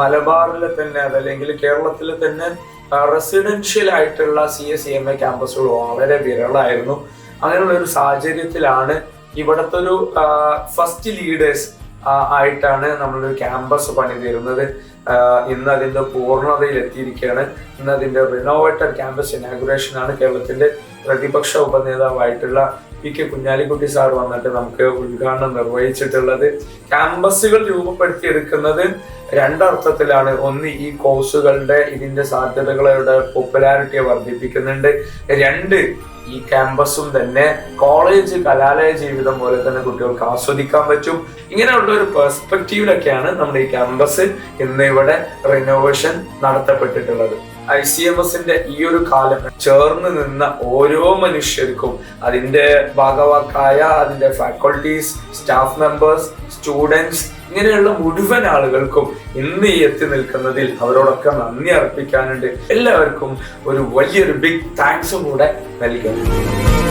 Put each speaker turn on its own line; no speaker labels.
മലബാറിലെ തന്നെ അതല്ലെങ്കിൽ കേരളത്തിൽ തന്നെ റെസിഡൻഷ്യൽ ആയിട്ടുള്ള C S C M A ക്യാമ്പസുകൾ വളരെ വിരളായിരുന്നു. അങ്ങനെയുള്ള ഒരു സാഹചര്യത്തിലാണ് ഇവിടുത്തെ ഒരു ഫസ്റ്റ് ലീഡേഴ്സ് ആയിട്ടാണ് നമ്മളൊരു ക്യാമ്പസ് പണിതീരുന്നത്. ഇന്ന് അതിന്റെ പൂർണതയിൽ എത്തിയിരിക്കുകയാണ്. ഇന്ന് അതിന്റെ റിനോവേറ്റഡ് ക്യാമ്പസ് ഇനാഗുറേഷൻ ആണ് കേരളത്തിന്റെ പ്രതിപക്ഷ ഉപനേതാവായിട്ടുള്ള പി കെ കുഞ്ഞാലിക്കുട്ടി സാർ വന്നിട്ട് നമുക്ക് ഉദ്ഘാടനം നിർവഹിച്ചിട്ടുള്ളത്. ക്യാമ്പസുകൾ രൂപപ്പെടുത്തിയെടുക്കുന്നത് രണ്ടർത്ഥത്തിലാണ്. ഒന്ന് ഈ കോഴ്സുകളുടെ ഇതിന്റെ സാധ്യതകളുടെ പോപ്പുലാരിറ്റിയെ വർദ്ധിപ്പിക്കുന്നുണ്ട്. രണ്ട് ഈ ക്യാമ്പസും തന്നെ കോളേജ് കലാലയ ജീവിതം പോലെ തന്നെ കുട്ടികൾക്ക് ആസ്വദിക്കാൻ പറ്റും. ഇങ്ങനെയുള്ള ഒരു പെർസ്പെക്റ്റീവിലൊക്കെയാണ് നമ്മുടെ ഈ ക്യാമ്പസ് ഇന്ന് ഇവിടെ റിനോവേഷൻ നടത്തപ്പെട്ടിട്ടുള്ളത്. ഐ സി എം എസിന്റെ ഈ ഒരു കാലം ചേർന്ന് നിന്ന ഓരോ മനുഷ്യർക്കും അതിന്റെ ഭാഗവാക്കായ അതിന്റെ ഫാക്കൾട്ടീസ് സ്റ്റാഫ് മെമ്പേഴ്സ് സ്റ്റുഡൻസ് ഇങ്ങനെയുള്ള മുഴുവൻ ആളുകൾക്കും ഇന്ന് ഈ എത്തി നിൽക്കുന്നതിൽ അവരോടൊക്കെ നന്ദി അർപ്പിക്കാനുണ്ട്. എല്ലാവർക്കും ഒരു വലിയൊരു ബിഗ് താങ്ക്സും കൂടെ നൽകുന്നു